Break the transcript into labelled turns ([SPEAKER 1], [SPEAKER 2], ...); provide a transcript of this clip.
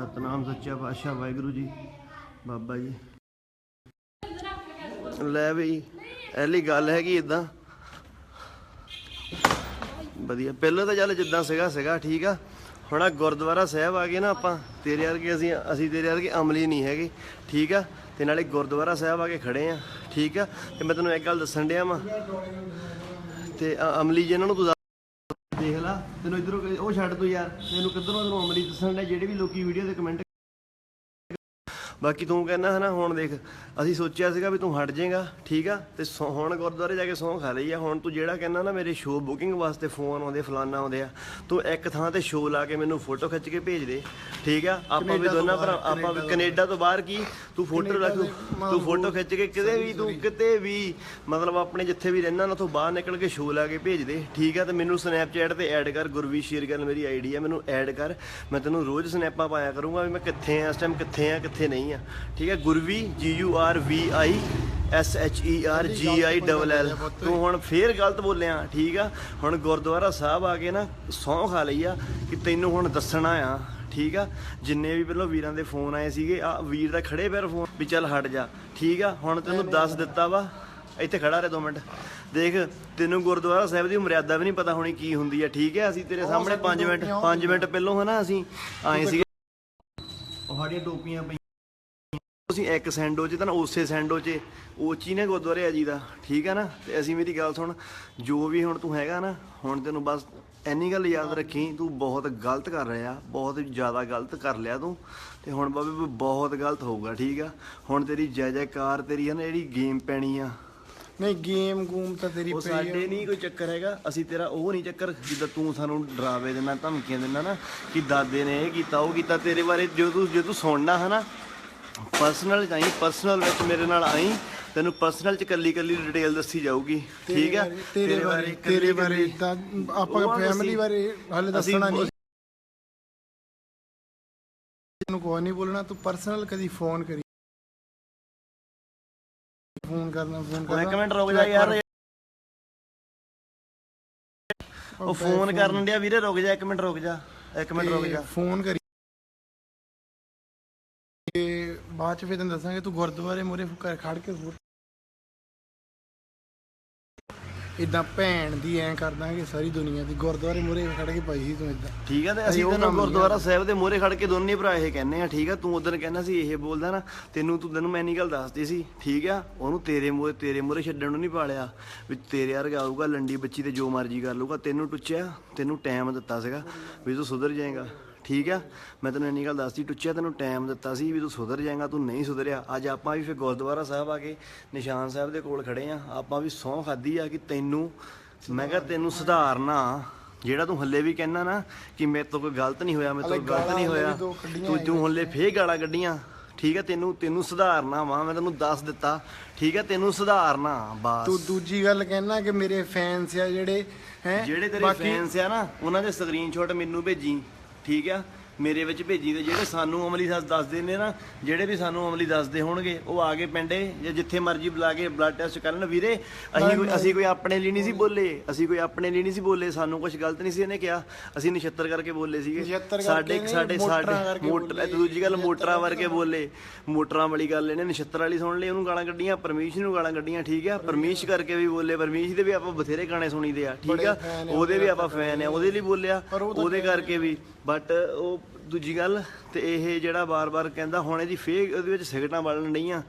[SPEAKER 1] ਸਤਨਾਮ, ਸੱਚਾ ਪਾਤਸ਼ਾਹ, ਵਾਹਿਗੁਰੂ ਜੀ, ਬਾਬਾ ਜੀ। ਲੈ ਬਈ ਐਲੀ ਗੱਲ ਹੈਗੀ ਇਦਾਂ ਵਧੀਆ, ਪਹਿਲਾਂ ਤਾਂ ਚੱਲ ਜਿੱਦਾਂ ਸੀਗਾ ਸੀਗਾ, ਠੀਕ ਆ। ਹੁਣ ਆ ਗੁਰਦੁਆਰਾ ਸਾਹਿਬ ਆ ਗਏ ਨਾ ਆਪਾਂ, ਤੇਰੇ ਵਰਗੇ ਅਸੀਂ ਅਸੀਂ ਤੇਰੇ ਵਰਗੇ ਅਮਲੀ ਨਹੀਂ ਹੈਗੇ, ਠੀਕ ਆ। ਤੇ ਨਾਲੇ ਗੁਰਦੁਆਰਾ ਸਾਹਿਬ ਆ ਕੇ ਖੜੇ ਆ, ਠੀਕ ਆ। ਤੇ ਮੈਂ ਤੈਨੂੰ ਇੱਕ ਗੱਲ ਦੱਸਣ ਡਿਆ ਵਾਂ। ਤੇ ਆ ਅਮਲੀ ਜਿਹਨਾਂ ਨੂੰ ਤੂੰ ਦੇਖ ਲਾ, ਤੈਨੂੰ ਇਧਰੋਂ ਉਹ ਛੱਡ ਤੂੰ ਯਾਰ ਤੈਨੂੰ ਕਿੱਧਰੋਂ ਤੈਨੂੰ ਅਮਲੀ ਦੱਸਣ ਡਿਆ, ਜਿਹੜੇ ਵੀ ਲੋਕੀ ਵੀਡੀਓ ਤੇ ਕਮੈਂਟ ਬਾਕੀ ਤੂੰ ਕਹਿੰਦਾ ਹੈ ਨਾ ਹੁਣ ਦੇਖ ਅਸੀਂ ਸੋਚਿਆ ਸੀਗਾ ਵੀ ਤੂੰ ਹਟ ਜਾਏਗਾ ਠੀਕ ਆ? ਤੇ ਸੌ- ਹੁਣ ਗੁਰਦੁਆਰੇ ਜਾ ਕੇ ਸੌਂ ਖਾ ਲਈ ਆ। ਹੁਣ ਤੂੰ ਜਿਹੜਾ ਕਹਿੰਦਾ ਨਾ ਮੇਰੇ ਸ਼ੋਅ ਬੁਕਿੰਗ ਵਾਸਤੇ ਫੋਨ ਆਉਂਦੇ ਫਲਾਨਾ ਆਉਂਦੇ ਆ ਤੂੰ ਇੱਕ ਥਾਂ ਤੇ ਸ਼ੋਅ ਲਾ ਕੇ ਮੈਨੂੰ ਫੋਟੋ ਖਿੱਚ ਕੇ ਭੇਜ ਦੇ ਠੀਕ ਆ? ਆਪਾਂ ਵੀ ਦੋਨਾਂ ਭਰਾ ਆਪਾਂ ਵੀ ਕੈਨੇਡਾ ਤੋਂ ਬਾਹਰ ਕੀ? ਤੂੰ ਫੋਟੋ ਰੱਖ ਤੂੰ ਫੋਟੋ ਖਿੱਚ ਕੇ ਕਿਤੇ ਵੀ ਤੂੰ ਕਿਤੇ ਵੀ ਮਤਲਬ ਆਪਣੇ ਜਿੱਥੇ ਵੀ ਰਹਿਣਾ ਨਾ ਤੋਂ ਬਾਹਰ ਨਿਕਲ ਕੇ ਸ਼ੋਅ ਲਾ ਕੇ ਭੇਜ ਦੇ ਠੀਕ ਆ? ਤੇ ਮੈਨੂੰ ਸਨੈਪਚੈਟ ਤੇ ਐਡ ਕਰ ਗੁਰਵੀ ਸ਼ੇਰ ਗੱਲ ਮੇਰੀ ਆਈਡੀ ਆ ਮੈਨੂੰ ਐਡ ਕਰ। ਮੈਂ ਤੈਨੂੰ ਰੋਜ਼ ਸਨੈਪਾਂ ਪਾਇਆ ਕਰੂੰਗਾ ਵੀ ਮੈਂ ਕਿੱਥੇ ਆ ਇਸ ਟਾਈਮ ਕਿੱਥੇ ਆ ਕਿੱਥੇ ਨਹੀਂ ਆ। ਠੀਕ ਆ Gurvi ji U R V I S H E R G I double L ਤੂੰ ਹੁਣ ਫੇਰ ਗਲਤ ਬੋਲਿਆ ਠੀਕ ਆ? ਹੁਣ ਗੁਰਦੁਆਰਾ ਸਾਹਿਬ ਆ ਕੇ ਨਾ ਸਹੁੰ ਖਾ ਲਈ ਆ ਕਿ ਤੈਨੂੰ ਹੁਣ ਦੱਸਣਾ ਆ ਠੀਕ ਆ? ਜਿੰਨੇ ਵੀ ਪਹਿਲਾਂ ਵੀਰਾਂ ਦੇ ਫੋਨ ਆਏ ਸੀਗੇ ਆ ਵੀਰ ਦਾ ਖੜੇ ਪੈਰ ਫੋਨ ਵੀ ਚੱਲ ਹਟ ਜਾ ਠੀਕ ਆ? ਹੁਣ ਤੈਨੂੰ ਦੱਸ ਦਿੱਤਾ ਵਾ ਇੱਥੇ ਖੜਾ ਰਹਿ ਦੋ ਮਿੰਟ। ਦੇਖ ਤੈਨੂੰ ਗੁਰਦੁਆਰਾ ਸਾਹਿਬ ਦੀ ਮਰਿਆਦਾ ਵੀ ਨਹੀਂ ਪਤਾ ਹੋਣੀ ਕੀ ਹੁੰਦੀ ਆ ਠੀਕ ਹੈ ਅਸੀਂ ਤੇਰੇ ਸਾਹਮਣੇ 5 ਮਿੰਟ 5 ਮਿੰਟ ਪਹਿਲਾਂ ਹਨਾ ਅਸੀਂ ਆਏ ਸੀਗੇ। ਉਹ ਸਾਡੀਆਂ ਟੋਪੀਆਂ ਅਸੀਂ ਇੱਕ ਸੈਂਡੋ ਚ ਤਾਂ ਨਾ ਉਸੇ ਸੈਂਡੋ ਚ ਉਹ ਚ ਹੀ ਨੇ ਗੁਰਦੁਆਰੇ ਆ ਜੀ ਦਾ ਠੀਕ ਹੈ ਨਾ? ਤੇ ਅਸੀਂ ਮੇਰੀ ਗੱਲ ਸੁਣ ਜੋ ਵੀ ਹੁਣ ਤੂੰ ਹੈਗਾ ਨਾ ਹੁਣ ਤੈਨੂੰ ਬਸ ਐਨੀ ਗੱਲ ਯਾਦ ਰੱਖੀ ਤੂੰ ਬਹੁਤ ਗਲਤ ਕਰ ਰਿਹਾ ਬਹੁਤ ਜ਼ਿਆਦਾ ਗਲਤ ਕਰ ਲਿਆ ਤੂੰ। ਤੇ ਹੁਣ ਬਾਬੇ ਬਹੁਤ ਗਲਤ ਹੋਊਗਾ ਠੀਕ ਆ? ਹੁਣ ਤੇਰੀ ਜੈ ਜੈਕਾਰ ਤੇਰੀ ਹੈ ਨਾ ਜਿਹੜੀ ਗੇਮ ਪੈਣੀ ਆ।
[SPEAKER 2] ਨਹੀਂ ਗੇਮ ਗੂਮ ਤਾਂ ਤੇਰੀ
[SPEAKER 1] ਉਹ
[SPEAKER 2] ਪਈ
[SPEAKER 1] ਸਾਡੇ ਨਹੀਂ ਕੋਈ ਚੱਕਰ ਹੈਗਾ ਅਸੀਂ ਤੇਰਾ ਉਹ ਨਹੀਂ ਚੱਕਰ ਜਿੱਦਾਂ ਤੂੰ ਸਾਨੂੰ ਡਰਾਵੇ ਦੇਣਾ ਧਮਕੀਆਂ ਦੇਣਾ ਨਾ ਕਿ ਦਾਦੇ ਨੇ ਇਹ ਕੀਤਾ ਉਹ ਕੀਤਾ ਤੇਰੇ ਬਾਰੇ ਜੋ ਤੂੰ ਜੋ ਤੂੰ ਸੁਣਨਾ ਹੈ ਨਾ ਪਰਸਨਲ ਜਾਈ ਪਰਸਨਲ ਵਿੱਚ ਮੇਰੇ ਨਾਲ ਆਈ। ਤੈਨੂੰ ਪਰਸਨਲ ਚ ਕੱਲੀ ਕੱਲੀ ਡਿਟੇਲ ਦੱਸੀ ਜਾਊਗੀ। ਠੀਕ ਆ?
[SPEAKER 2] ਤੇਰੇ ਬਾਰੇ ਤੇਰੇ ਬਾਰੇ ਤਾਂ ਆਪਾਂ ਫੈਮਿਲੀ ਬਾਰੇ ਹਾਲੇ ਦੱਸਣਾ ਨਹੀਂ। ਤੈਨੂੰ ਕੋਈ ਨਹੀਂ ਬੋਲਣਾ ਤੂੰ ਪਰਸਨਲ ਕਦੀ ਫੋਨ ਕਰੀ। ਫੋਨ ਕਰਨਾ ਫੋਨ
[SPEAKER 1] ਉਹ ਇੱਕ
[SPEAKER 2] ਕਰਨਾ।
[SPEAKER 1] ਮਿੰਟ ਰੁਕ ਜਾ ਯਾਰ। ਉਹ ਫੋਨ ਕਰਨ ਡਿਆ ਵੀਰੇ ਰੁਕ ਜਾ ਇੱਕ ਮਿੰਟ ਰੁਕ ਜਾ। ਇੱਕ ਮਿੰਟ ਰੁਕ ਜਾ।
[SPEAKER 2] ਫੋਨ ਕਰੀ। ਤੇ ਬਾਅਦ ਚ ਫਿਰ ਤੈਨੂੰ ਦੱਸਾਂਗੇ ਤੂੰ ਗੁਰਦੁਆਰੇ ਮੂਰੇ ਖੜ ਕੇ ਇਦਾਂ ਭੈਣ ਦੀ ਐ ਕਰ ਦਾਂਗੇ ਸਾਰੀ ਦੁਨੀਆ ਦੀ ਗੁਰਦੁਆਰੇ ਮੂਰੇ ਖੜ ਕੇ ਪਾਈ ਸੀ ਤੂੰ ਇਦਾਂ
[SPEAKER 1] ਠੀਕ ਆ ਤੇ ਅਸੀਂ
[SPEAKER 2] ਉਹ
[SPEAKER 1] ਤੈਨੂੰ
[SPEAKER 2] ਕੰਮ ਨਹੀਂ
[SPEAKER 1] ਗੁਰਦੁਆਰਾ ਸਾਹਿਬ ਦੇ ਮੂਹਰੇ ਖੜ ਕੇ ਦੋਨੇ ਭਰਾ ਇਹ ਕਹਿੰਨੇ ਆ ਠੀਕ ਆ ਤੂੰ ਉਦੋਂ ਕਹਿੰਦਾ ਸੀ ਇਹ ਬੋਲਦਾ ਨਾ ਤੈਨੂੰ ਤੂੰ ਤੈਨੂੰ ਮੈਂ ਇੰਨੀ ਗੱਲ ਦੱਸਦੀ ਸੀ ਠੀਕ ਆ ਉਹਨੂੰ ਤੇਰੇ ਮੂਹਰੇ ਤੇਰੇ ਮੂਹਰੇ ਛੱਡਣ ਨੂੰ ਨਹੀਂ ਪਾਲਿਆ ਵੀ ਤੇਰੇ ਵਰਗਾ ਆਊਗਾ ਲੰਡੀ ਬੱਚੀ ਤੇ ਜੋ ਮਰਜ਼ੀ ਕਰ ਲਊਗਾ ਤੈਨੂੰ ਟੁੱਚਿਆ ਤੈਨੂੰ ਟਾਈਮ ਦਿੱਤਾ ਸੀਗਾ ਵੀ ਤੂੰ ਸੁਧਰ ਜਾਏਗਾ। ਠੀਕ ਆ? ਮੈਂ ਤੈਨੂੰ ਇੰਨੀ ਗੱਲ ਦੱਸਦੀ ਟੁੱਚਿਆ ਤੈਨੂੰ ਟਾਈਮ ਦਿੱਤਾ ਸੀ ਵੀ ਤੂੰ ਸੁਧਰ ਜਾਏਗਾ ਤੂੰ ਨਹੀਂ ਸੁਧਰਿਆ। ਅੱਜ ਆਪਾਂ ਵੀ ਫਿਰ ਗੁਰਦੁਆਰਾ ਸਾਹਿਬ ਆ ਕੇ ਨਿਸ਼ਾਨ ਸਾਹਿਬ ਦੇ ਕੋਲ ਖੜੇ ਆ। ਆਪਾਂ ਵੀ ਸਹੁੰ ਖਾਦੀ ਆ ਕਿ ਤੈਨੂੰ ਮੈਂ ਕਿਹਾ ਤੈਨੂੰ ਸੁਧਾਰਨਾ। ਜਿਹੜਾ ਤੂੰ ਹੱਲੇ ਵੀ ਕਹਿਣਾ ਨਾ ਕਿ ਮੇਰੇ ਤੋਂ ਕੋਈ ਗਲਤ ਨਹੀਂ ਹੋਇਆ ਮੇਰੇ ਤੋਂ ਗਲਤ ਨਹੀਂ ਹੋਇਆ ਤੂੰ ਤੂੰ ਹੱਲੇ ਫੇਰ ਗਾਲਾਂ ਕੱਢੀਆਂ। ਠੀਕ ਹੈ ਤੈਨੂੰ ਤੈਨੂੰ ਸੁਧਾਰਨਾ ਵਾ ਮੈਂ ਤੈਨੂੰ ਦੱਸ ਦਿੱਤਾ। ਠੀਕ ਹੈ ਤੈਨੂੰ ਸੁਧਾਰਨਾ ਬਸ।
[SPEAKER 2] ਤੂੰ ਦੂਜੀ ਗੱਲ ਕਹਿਣਾ ਕਿ ਮੇਰੇ ਫੈਨਸ ਆ ਜਿਹੜੇ ਹੈ?
[SPEAKER 1] ਜਿਹੜੇ ਤੇਰੇ ਫੈਨਸ ਆ ਨਾ ਉਹਨਾਂ ਦੇ ਸਕਰੀਨਸ਼ਾਟ ਮੈਨੂੰ ਭੇਜੀ। ਠੀਕ ਆ? ਮੇਰੇ ਵਿੱਚ ਭੇਜੀ ਤੇ ਜਿਹੜੇ ਸਾਨੂੰ ਅਮਲੀ ਦੱਸ ਦੱਸਦੇ ਨੇ ਨਾ ਜਿਹੜੇ ਵੀ ਸਾਨੂੰ ਅਮਲੀ ਦੱਸਦੇ ਹੋਣਗੇ ਉਹ ਆ ਕੇ ਪਿੰਡੇ ਜਾਂ ਜਿੱਥੇ ਮਰਜ਼ੀ ਬੁਲਾ ਕੇ ਬਲੱਡ ਟੈਸਟ ਕਰਨ। ਵੀਰੇ ਅਸੀਂ ਕੋਈ ਅਸੀਂ ਕੋਈ ਆਪਣੇ ਲਈ ਨਹੀਂ ਸੀ ਬੋਲੇ। ਅਸੀਂ ਕੋਈ ਆਪਣੇ ਲਈ ਨਹੀਂ ਸੀ ਬੋਲੇ ਸਾਨੂੰ ਕੁਝ ਗਲਤ ਨਹੀਂ ਸੀ ਇਹਨੇ ਕਿਹਾ। ਅਸੀਂ ਨਛੱਤਰ ਕਰਕੇ ਬੋਲੇ ਸੀਗੇ। ਸਾਡੇ ਸਾਡੇ ਸਾਡੇ ਮੋਟਰ ਇਹ ਦੂਜੀ ਗੱਲ ਮੋਟਰਾਂ ਵਰਗੇ ਬੋਲੇ। ਮੋਟਰਾਂ ਵਾਲੀ ਗੱਲ ਇਹਨੇ ਨਛੱਤਰ ਵਾਲੀ ਸੁਣ ਲਈ ਉਹਨੂੰ ਗਾਲਾਂ ਕੱਢੀਆਂ ਪਰਮੇਸ਼ ਨੂੰ ਗਾਲਾਂ ਕੱਢੀਆਂ ਠੀਕ ਆ? ਪਰਮੇਸ਼ ਕਰਕੇ ਵੀ ਬੋਲੇ। ਪਰਮੇਸ਼ ਦੇ ਵੀ ਆਪਾਂ ਬਥੇਰੇ ਗਾਣੇ ਸੁਣੀਦੇ ਆ ਠੀਕ ਆ? ਉਹਦੇ ਵੀ ਆਪਾਂ ਫੈਨ ਆ ਉਹਦੇ ਲਈ ਬੋਲਿਆ ਉਹਦੇ ਕਰਕੇ ਵੀ। ਬਟ ਉਹ ਦੂਜੀ ਗੱਲ ਤੇ ਇਹ ਜਿਹੜਾ ਬਾਰ-ਬਾਰ ਕਹਿੰਦਾ ਹੁਣ ਇਹਦੀ ਫੇਕ ਉਹਦੇ ਵਿੱਚ ਸਿਗਰਟਾਂ ਬਲਣ ਡਈਆਂ।